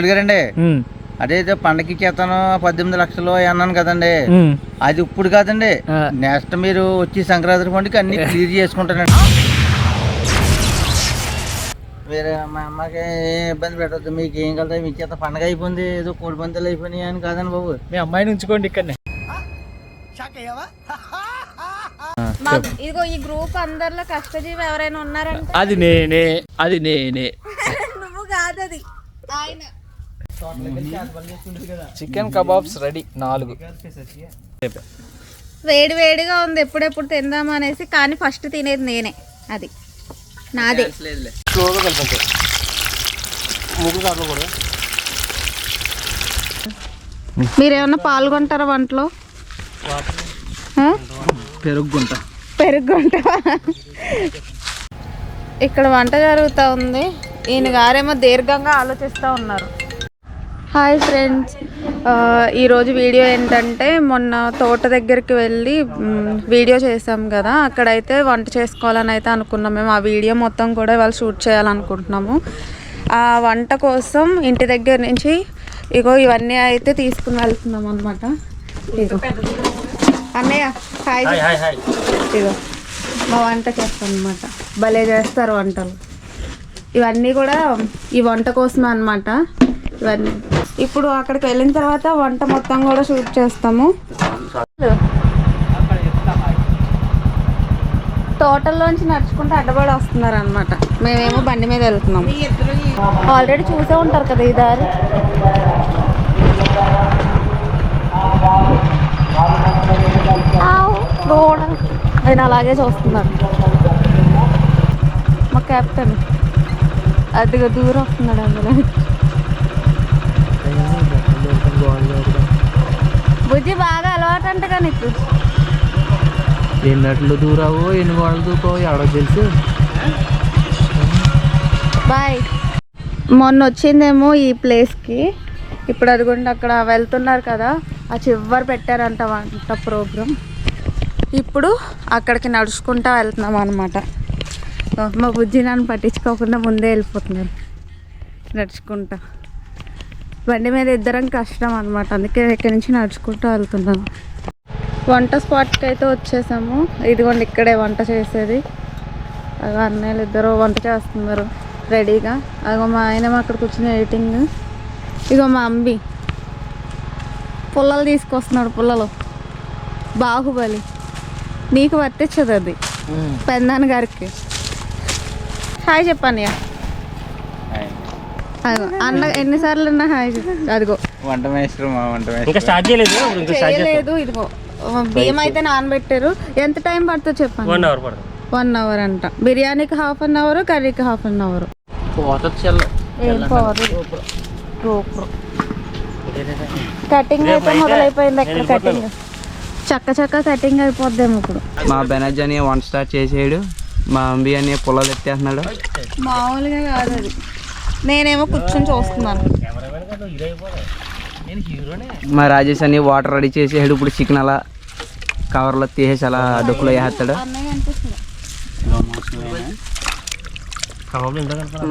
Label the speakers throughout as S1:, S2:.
S1: అడిగారండి
S2: ఉమ్,
S1: అదే పండగకి ఇచ్చేస్తాను పద్దెనిమిది లక్షలు అన్నాను కదండి. అది ఇప్పుడు కాదండి. నెక్స్ట్ మీరు వచ్చి సంక్రాంతి పండుగకి అన్ని క్లియర్ చేసుకుంటానండి. వేరే మా అమ్మకి ఏం ఇబ్బంది పెట్టద్దు. మీకు ఏం కలుగుతా మీకు చేత పండగ అయిపోయింది. ఏదో కోడి పందాలు అయిపోయినాయి అని కాదండి బాబు.
S2: మీ అమ్మాయిని ఉంచుకోండి ఇక్కడనే.
S3: మా ఇదిగో ఈ గ్రూప్ అందరిలో కష్టజీవి ఎవరైనా ఉన్నారంటే
S2: అది నేనే అది నేనే
S3: నువ్వు కాదు అది ఆయన
S2: చికెన్ కబాబ్స్ రెడీ నాలుగు.
S3: వేడి వేడిగా ఉంది ఎప్పుడెప్పుడు తిందాం అనేసి కానీ ఫస్ట్ తినేది నేనే అది. నాదే. మీరేమన్నా పాల్గొంటారా వంటలో?
S2: పెరుగుంట
S3: పెరుగుంట ఇక్కడ వంట జరుగుతూ ఉంది. ఈయన గారేమో దీర్ఘంగా ఆలోచిస్తూ ఉన్నారు. Hi friends. ఈరోజు వీడియో ఏంటంటే మొన్న తోట దగ్గరికి వెళ్ళి వీడియో చేసాం కదా. అక్కడైతే వంట చేసుకోవాలని అయితే అనుకున్నాం. మేము ఆ వీడియో మొత్తం కూడా ఇవాళ షూట్ చేయాలనుకుంటున్నాము. ఆ వంట కోసం ఇంటి దగ్గర నుంచి ఇగో ఇవన్నీ అయితే తీసుకుని వెళ్తున్నాం అనమాట ఇగో. అన్నయ్య హాయ్. ఇగో. మా వంట చేస్తాం అనమాట భలే చేస్తారు వంటలు. ఇవన్నీ కూడా ఈ వంట కోసమే అన్నమాట. ఇవన్నీ. ఇప్పుడు అక్కడికి వెళ్ళిన తర్వాత వంట మొత్తం కూడా షూట్ చేస్తాము. తోటల్లోంచి నడుచుకుంటూ అడ్డబడి వస్తున్నారు అనమాట మేమేమో బండి మీద వెళ్తున్నాం. ఆల్రెడీ చూసే ఉంటారు కదా ఈ దారి. నేను ఆయన అలాగే చూస్తున్నాడు మా కెప్టెన్. అదిగా దూరం వస్తున్నాడు అందులో. బుజ్జి బాగా అలవాటు అంటగా నీకు
S2: ఎన్నట్లు దూరావో ఎన్ని వాళ్ళు దూకో ఎవడో తెలుసు.
S3: బాయ్. మొన్న వచ్చిందేమో ఈ ప్లేస్కి. ఇప్పుడు అదిగోండి అక్కడ వెళ్తున్నారు కదా. ఆ చివరి పెట్టారంట వంట ప్రోగ్రామ్. ఇప్పుడు అక్కడికి నడుచుకుంటా వెళ్తున్నాం అనమాట మా బుజ్జి నన్ను పట్టించుకోకుండా ముందే వెళ్ళిపోతున్నారు నడుచుకుంటా. బండి మీద ఇద్దరం కష్టం అనమాట అందుకే ఇక్కడి నుంచి నడుచుకుంటూ వెళ్తున్నాను. వంట స్పాట్కి అయితే వచ్చేసాము. ఇదిగోండి ఇక్కడే వంట చేసేది. అగో అన్నయ్యలు ఇద్దరు వంట చేస్తున్నారు రెడీగా. అగో మా ఆయన అక్కడ కూర్చుని ఎడిటింగ్. ఇగో మా అంబి. పుల్లలు తీసుకొస్తున్నాడు పుల్లలు. బాహుబలి. నీకు వర్తించదు అది. పెందాన్ గారికి. హాయ్ చెప్పన్నయ్య. అదిగో అన్న ఎన్నిసార్లు అన్నా హాయ్ చెప్పు. అదిగో.
S1: వంట మేస్త్రి మా వంట
S4: ఇంకా స్టార్ట్ చేయలేదు ఇంకా స్టార్ట్ చేస్తాం.
S3: చేయలేదు ఇదిగో. బియ్యం అయితే నానబెట్టారు. ఎంత టైం పడుతుందో చెప్పండి.
S4: వన్ అవర్ పడుతుంది.
S3: వన్ అవర్ అంట. బిర్యానీకి హాఫ్ అన్ అవర్ కర్రీకి హాఫ్ అన్ అవర్ ఏం పవర్ కటింగ్ అయితే మొదలైపోయింది ఎక్కడ కటింగ్ చక్క చక్క కటింగ్ అయిపోద్దేమో ఇప్పుడు.
S5: మా బెనర్జీ అని వన్ స్టార్ట్ చేసేయడు. మా అంబి అని పుల్లలు ఎత్తేస్తున్నాడు
S3: మామూలుగా కాదు అది. నేనేమో కూర్చొని చూస్తున్నాను.
S5: మా రాజేష్ అని వాటర్ రెడీ చేసేసాడు ఇప్పుడు చికెన్ అలా కవర్లో తీసేసి అలా డొక్కులో వేస్తాడు?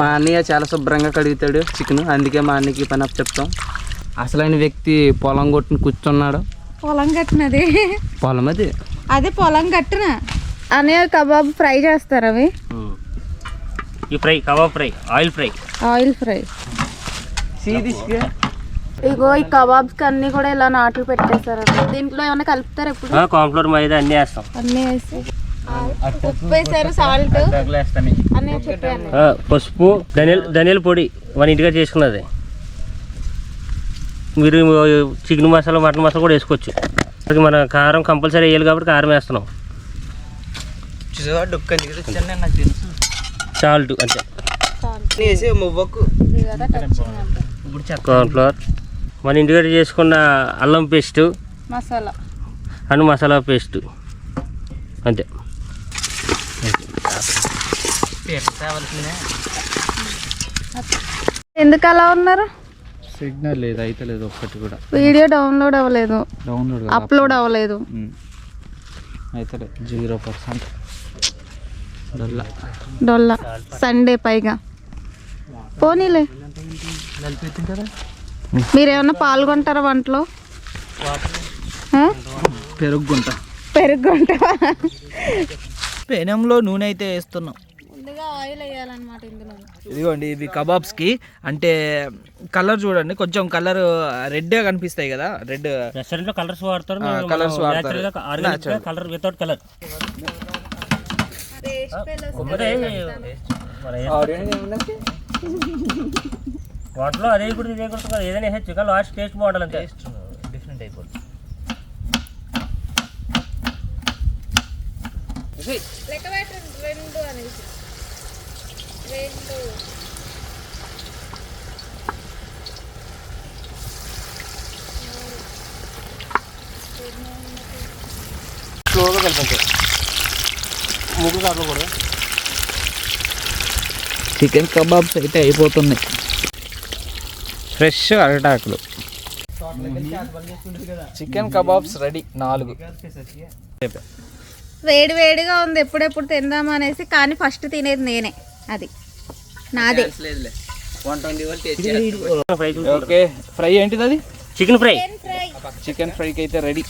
S5: మా అన్నయ్య చాలా శుభ్రంగా కడుగుతాడు చికెన్ అందుకే మా అన్నయ్యకి ఈ పని అప్ చెప్తాం. అసలైన వ్యక్తి పొలం కొట్టుని కూర్చున్నాడు.
S3: పొలం కట్టినది.
S5: పొలం అది
S3: అదే పొలం కట్టిన. అన్నయ్య కబాబ్ ఫ్రై చేస్తారు అవి.
S4: ఈ fry kebab fry oil fry.
S3: Oil fry. ఇగో ఈ కబాబ్స్ అన్ని కూడా ఇలా నాట్లు పెట్టేశారు దీంట్లో ఏమైనా కలుపుతారు ఎప్పుడు
S4: కాన్ఫ్లోర్ మైదా అన్నీ వేస్తాం.
S3: అన్ని వేసి. ఉప్పు వేసారు సాల్ట్ అన్నీ చెప్పాను
S4: పసుపు ధనియాల ధనియాల పొడి. మన ఇంటిగా చేసుకున్నది. మీరు చికెన్ మసాలా మటన్ మసాలా కూడా వేసుకోవచ్చు. అది మన కారం కంపల్సరీ వేయాలి కాబట్టి కారం వేస్తున్నాం. సాల్ట్ అంతే.
S5: మువ్వకు.
S4: కార్న్ఫ్లవర్ మన ఇంటికాడ చేసుకున్న అల్లం paste.
S3: Masala.
S4: And masala paste. అంతే.
S3: ఎందుకు అలా ఉన్నారు?
S5: సిగ్నల్ లేదు అయితే లేదు ఒక్కటి కూడా.
S3: వీడియో డౌన్లోడ్ అవ్వలేదు.
S5: డౌన్లోడ్
S3: అప్లోడ్ అవ్వలేదు.
S5: అయితే జీరో పర్సెంట్.
S3: డొల్లా. సండే పైగా. పోనీలే. మీరేమన్నా పాల్గొంటారా వంటలో? ఆ?
S2: పెరుగు గుంట
S3: పెరుగుంటావా
S2: పెనంలో నూనె అయితే వేస్తున్నాం. ఇదిగోండి ఇవి కబాబ్స్కి. అంటే కలర్ చూడండి. కొంచెం కలర్ రెడ్గా కనిపిస్తాయి కదా. రెడ్.
S4: రెస్టారెంట్లో కలర్స్ వాడతారు.
S2: colours వాడతారు.
S4: Colour without colour. వాటిలో అదే కూడా ఇదే కూడా కాదు. ఏదైనా వేయచ్చు కానీ లాస్ట్ టేస్ట్ బాగుండాలి అంతే.
S2: డిఫరెంట్ అయిపోతుంది
S3: రెండు అనేసి. రెండు.
S2: స్లోగా కలుపుతాయి కూడా. చికెన్ కబాబ్స్ అయితే అయిపోతున్నాయి ఫ్రెష్ అరటాకులు. చికెన్ కబాబ్స్ రెడీ నాలుగు.
S3: వేడి వేడిగా ఉంది ఎప్పుడెప్పుడు తిందాం అనేసి కానీ ఫస్ట్ తినేది నేనే అది. నాదే.
S2: ఓకే ఫ్రై ఏంటిది అది?
S4: చికెన్ ఫ్రై
S2: చికెన్ ఫ్రైకి అయితే రెడీ.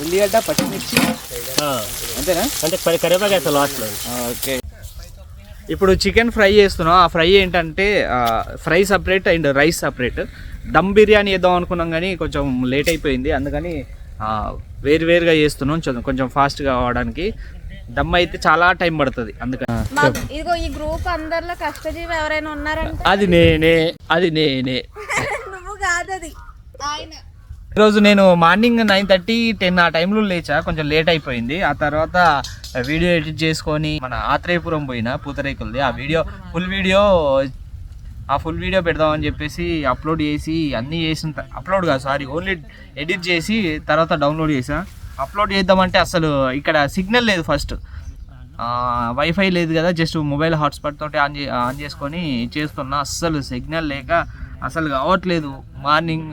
S2: ఉల్లిగడ్డ పచ్చిమిర్చి. అంతేనా?
S4: అంటే పది కరివేపాకు వేస్తాం లాస్ట్లో.
S2: ఓకే. ఇప్పుడు చికెన్ ఫ్రై చేస్తున్నాం. ఆ ఫ్రై ఏంటంటే fry separate and rice separate. Dum biryani వేద్దాం అనుకున్నాం కానీ కొంచెం లేట్ అయిపోయింది. అందుకని ఆ, వేరువేరుగా చేస్తున్నాం. కొంచెం- కొంచెం ఫాస్ట్గా అవడానికి. దమ్ అయితే చాలా టైం పడుతుంది. అందుకని.
S3: ఇదిగో ఈ గ్రూప్ అందరిలో కష్టజీవి ఎవరైనా ఉన్నారంటే
S2: అది నేనే. అది నేనే.
S3: నువ్వు కాదు అది ఆయన.
S2: ఈరోజు నేను మార్నింగ్ నైన్ థర్టీ టెన్ ఆ టైంలో లేచా. కొంచెం లేట్ అయిపోయింది. ఆ తర్వాత వీడియో ఎడిట్ చేసుకొని మన ఆత్రేయపురం పోయిన పూతరేకులది. ఆ వీడియో ఫుల్ వీడియో ఆ ఫుల్ వీడియో పెడదామని చెప్పేసి అప్లోడ్ చేసి అన్నీ చేసిన అప్లోడ్ కాదు సారీ ఓన్లీ ఎడిట్ చేసి తర్వాత డౌన్లోడ్ చేసా. అప్లోడ్ చేద్దామంటే అసలు ఇక్కడ సిగ్నల్ లేదు ఫస్ట్. వైఫై లేదు కదా జస్ట్ మొబైల్ హాట్స్పాట్ తోటి ఆన్ చే ఆన్ చేసుకొని చేస్తున్నా. అస్సలు సిగ్నల్ లేక అసలు కావట్లేదు. మార్నింగ్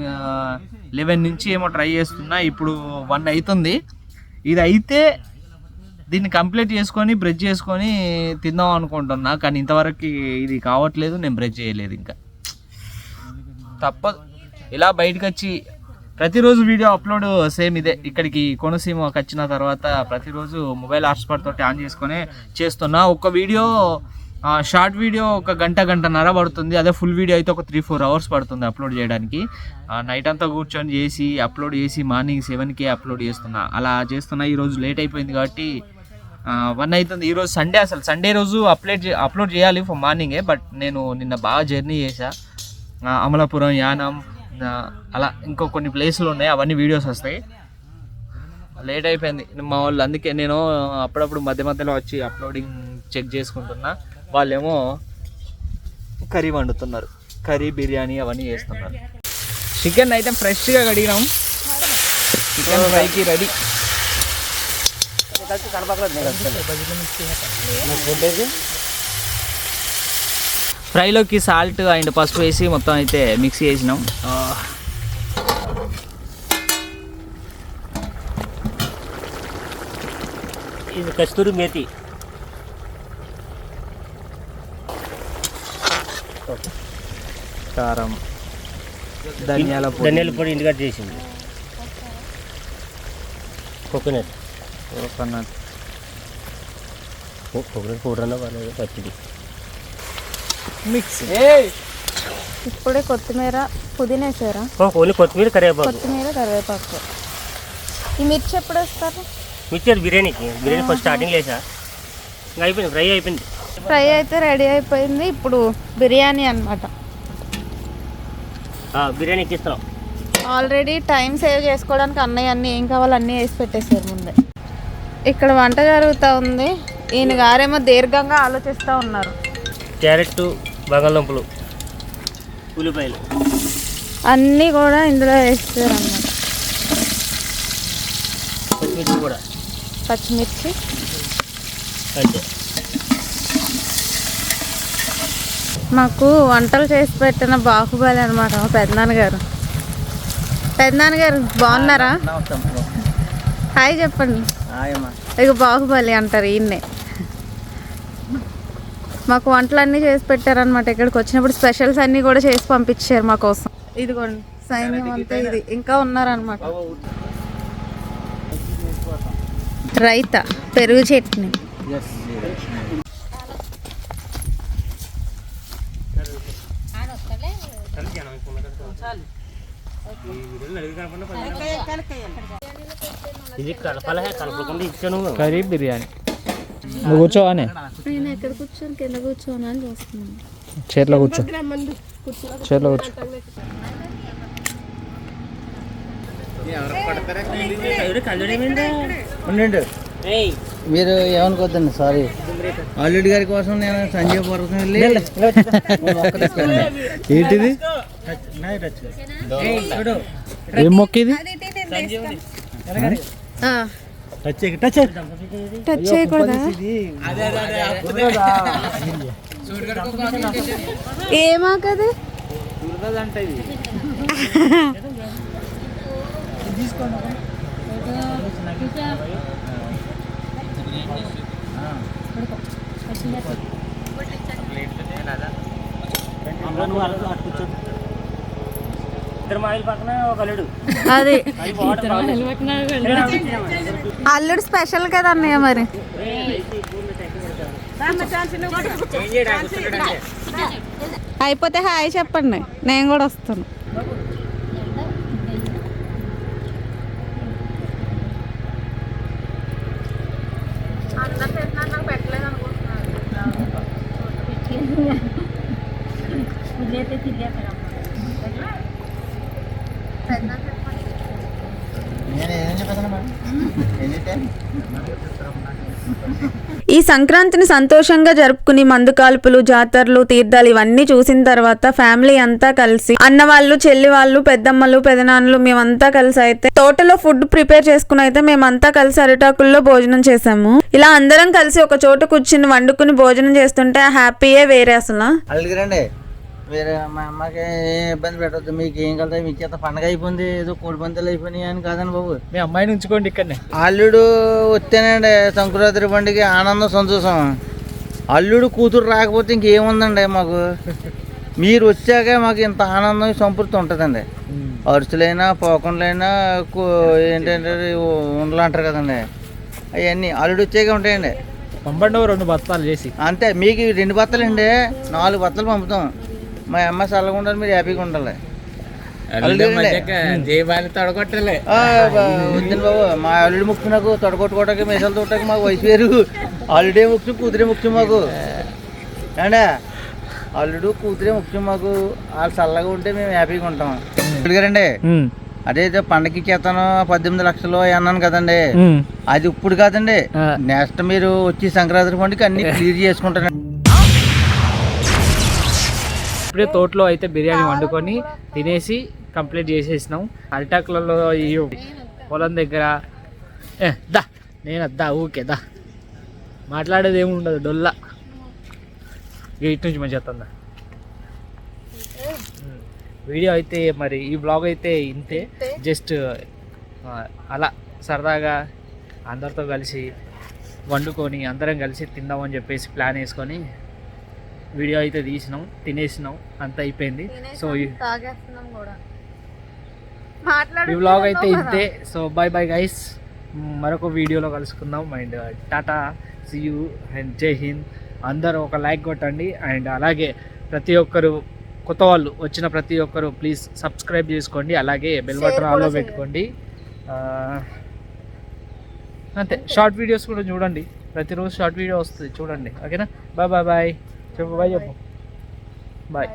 S2: లెవెన్ నుంచి ఏమో ట్రై చేస్తున్నా ఇప్పుడు వన్ అవుతుంది ఇది అయితే దీన్ని కంప్లీట్ చేసుకొని బ్రెడ్ చేసుకొని తిందాం అనుకుంటున్నా కానీ ఇంతవరకు ఇది కావట్లేదు నేను బ్రెడ్ చేయలేదు ఇంకా. తప్పదు ఇలా బయటకు వచ్చి ప్రతిరోజు వీడియో అప్లోడ్ సేమ్ ఇదే. ఇక్కడికి కోనసీమకి వచ్చిన తర్వాత ప్రతిరోజు మొబైల్ హాట్స్పాట్ తోటి ఆన్ చేసుకొని చేస్తున్నా. ఒక్క వీడియో షార్ట్ వీడియో ఒక గంట గంటన్నర పడుతుంది. అదే ఫుల్ వీడియో అయితే ఒక త్రీ ఫోర్ అవర్స్ పడుతుంది అప్లోడ్ చేయడానికి. నైట్ అంతా కూర్చొని చేసి అప్లోడ్ చేసి మార్నింగ్ సెవెన్కే అప్లోడ్ చేస్తున్నా. అలా చేస్తున్నా. ఈరోజు లేట్ అయిపోయింది కాబట్టి వన్ అవుతుంది. ఈరోజు సండే అసలు. సండే రోజు అప్లోడ్ అప్లోడ్ చేయాలి ఫర్ మార్నింగే బట్ నేను నిన్న బాగా జర్నీ చేశా. అమలాపురం యానం అలా ఇంకో కొన్ని ప్లేసులు ఉన్నాయి. అవన్నీ వీడియోస్ వస్తాయి. లేట్ అయిపోయింది. మా వాళ్ళు అందుకే నేను అప్పుడప్పుడు మధ్య మధ్యలో వచ్చి అప్లోడింగ్ చెక్ చేసుకుంటున్నా. వాళ్ళేమో కర్రీ వండుతున్నారు. కర్రీ బిర్యానీ అవన్నీ చేస్తున్నారు. చికెన్ అయితే ఫ్రెష్గా కడిగినాం. చికెన్ ఫ్రైకి రెడీ ఫ్రైలోకి సాల్ట్ అండ్ పసుపు వేసి మొత్తం అయితే మిక్స్ చేసినాం.
S4: ఇది కస్తూరి మేతి.
S2: కారం ధనియాల పొడి.
S4: ధనియాల పొడి ఇంటికాడ చేసింది. కోకోనట్.
S2: కోకోనట్.
S4: కోకోనట్ పౌడర్ అన్న పర్లేదు పచ్చిది.
S2: మిక్స్.
S3: ఇప్పుడే కొత్తిమీర పుదీనా వేసారా?
S4: ఓన్లీ కొత్తిమీర కరివేపాకు.
S3: కొత్తిమీర కరివేపాకు. ఈ మిర్చి ఎప్పుడు వేస్తారు?
S4: మిక్చర్ బిర్యానీకి. బిర్యానీ ఫస్ట్ స్టార్టింగ్ లేసా ఇంకా అయిపోయింది ఫ్రై అయిపోయింది.
S3: ఫ్రై అయితే రెడీ అయిపోయింది. ఇప్పుడు బిర్యానీ అన్నమాట.
S4: బిర్యానీ ఎక్కిస్తున్నాం
S3: ఆల్రెడీ టైం సేవ్ చేసుకోవడానికి అన్నయ్య అన్నీ ఏం కావాలో అన్నీ వేసి పెట్టేశారు ముందే. ఇక్కడ వంట జరుగుతూ ఉంది. ఈయన గారేమో దీర్ఘంగా ఆలోచిస్తూ ఉన్నారు.
S4: క్యారెట్ బంగాళదుంపలు ఉల్లిపాయలు.
S3: అన్నీ కూడా ఇందులో వేస్తారు అన్నమాట
S4: పచ్చిమిర్చి కూడా.
S3: పచ్చిమిర్చి.
S4: అంతే.
S3: మాకు వంటలు చేసి పెట్టిన బాహుబలి అనమాట మా పెద్దనాన్నగారు పెద్దనాన్నగారు బాగున్నారా? హాయ్ చెప్పండి. ఇక బాహుబలి అంటారు ఈయన్నే. మాకు వంటలన్నీ చేసి పెట్టారనమాట ఇక్కడికి వచ్చినప్పుడు. స్పెషల్స్ అన్నీ కూడా చేసి పంపించారు మా కోసం. ఇదిగోండి సైన్యం అంతా ఇది. ఇంకా ఉన్నారనమాట రైత పెరుగు చట్నీ.
S4: ఇది కలపాలే కలపకుండా ఇచ్చాను
S2: కర్రీ బిర్యానీ. నువ్వు కూర్చోవానే?
S3: నేను ఎక్కడ కూర్చొని? కింద కూర్చోని అని చూస్తున్నాను.
S2: చైర్లో కూర్చో. చైర్లో కూర్చో.
S1: ఉండండి మీరు ఏమనుకోద్దండి సారీ. ఆల్రెడీ గారి కోసం నేను సంజయ్ పర్వతం వెళ్ళి.
S2: ఏంటిది? ఏం మొక్క ఇది?
S3: టచ్ చేయకూడదా? ఏమాకది
S4: ఇద్దరు మాయిల్ పక్కన ఒక అల్లుడు.
S3: అది.
S4: అది వాటర్
S3: అల్లుడు. స్పెషల్ కదా అన్నయ్య మరి? అయిపోతే హాయ్ చెప్పండి. నేను కూడా వస్తాను
S1: నేను ఏం చెప్పేసాను మేడం ఎనీ టైం
S3: ఈ సంక్రాంతిని సంతోషంగా జరుపుకుని మందు కాల్పులు జాతరలు తీర్థాలు ఇవన్నీ చూసిన తర్వాత ఫ్యామిలీ అంతా కలిసి అన్నవాళ్ళు చెల్లి వాళ్ళు పెద్దమ్మలు పెదనాన్నలు మేమంతా కలిసి అయితే తోటలో ఫుడ్ ప్రిపేర్ చేసుకుని అయితే మేమంతా కలిసి అరిటాకుల్లో భోజనం చేసాము ఇలా అందరం కలిసి ఒక చోట కూర్చుని వండుకుని భోజనం చేస్తుంటే హ్యాపీయే వేరే అసలు.
S1: మీరు మా అమ్మకి ఏ ఇబ్బంది పెట్టద్దు. మీకు ఏం కలుగుతాయి మీకు చేత పండగ అయిపోయింది ఏదో కోడి పందాలు అయిపోయినాయి అని కాదండి బాబు.
S2: మీ అమ్మాయిని ఉంచుకోండి ఇక్కడనే.
S1: అల్లుడు వస్తేనండి సంక్రాంతి పండుగ ఆనందం సంతోషం. అల్లుడు కూతురు రాకపోతే ఇంకేముందండి మాకు? మీరు వచ్చాక మాకు ఇంత ఆనందం సంతృప్తి ఉంటుందండి. అరుసులైనా పోకుండా ఏంటంటే ఉండలు అంటారు కదండి. అవన్నీ అల్లుడు వచ్చాక ఉంటాయండి.
S2: పంపండి రెండు బత్తాలు చేసి.
S1: అంతే మీకు రెండు బత్తలు అండి నాలుగు బత్తలు పంపుతాం. మా అమ్మ చల్లగా ఉండాలి మీరు హ్యాపీగా ఉండాలి. బాబు మా అల్లుడి ముక్కు నాకు తొడగొట్టుకోవడానికి మీసాలు తోటకి మాకు వయసు వేరు. అల్లుడే ముఖ్యం కూతురే ముఖ్యం మాకు. అండి అల్లుడు కూతురే ముఖ్యం మాకు. వాళ్ళు చల్లగా ఉంటే మేము హ్యాపీగా ఉంటాం. అల్లుడు గారండి
S2: ఉమ్,
S1: అదే ఏదో పండగకి ఇచ్చేస్తాను పద్దెనిమిది లక్షలు అన్నాను కదండి. అది ఇప్పుడు కాదండి. నెక్స్ట్ మీరు వచ్చి సంక్రాంతి పండుగ అన్ని క్లియర్ చేసుకుంటారండి
S2: ఇప్పుడే తోటలో అయితే బిర్యానీ వండుకొని తినేసి కంప్లీట్ చేసేసినాం. అరిటాకులలో ఈ పొలం దగ్గర. ఏ దా నేను అద్దా ఊకే దా. మాట్లాడేది ఏమి ఉండదు డొల్లా. ఇటు నుంచి మంచిగా వస్తుందా? వీడియో అయితే మరి ఈ బ్లాగ్ అయితే ఇంతే. జస్ట్ అలా సరదాగా అందరితో కలిసి వండుకొని అందరం కలిసి తిందామని చెప్పేసి ప్లాన్ వేసుకొని వీడియో అయితే తీసినాం తినేసినాం అంత అయిపోయింది. సో ఈ- ఈ వ్లాగ్ అయితే ఇంతే. సో బాయ్ బాయ్ గైస్ మరొక వీడియోలో కలుసుకుందాం. And tata see you and Jai Hind. అందరూ ఒక లైక్ కొట్టండి. అండ్ అలాగే ప్రతి ఒక్కరు కొత్త వాళ్ళు వచ్చిన ప్రతి ఒక్కరు ప్లీజ్ సబ్స్క్రైబ్ చేసుకోండి. అలాగే బెల్ బటన్ ఆల్లో పెట్టుకోండి. ఆ, అంతే. షార్ట్ వీడియోస్ కూడా చూడండి. ప్రతిరోజు షార్ట్ వీడియో వస్తుంది. చూడండి. ఓకేనా బాయ్ బాయ్ బాయ్ చెప్పు బాయ్ చెప్పు బాయ్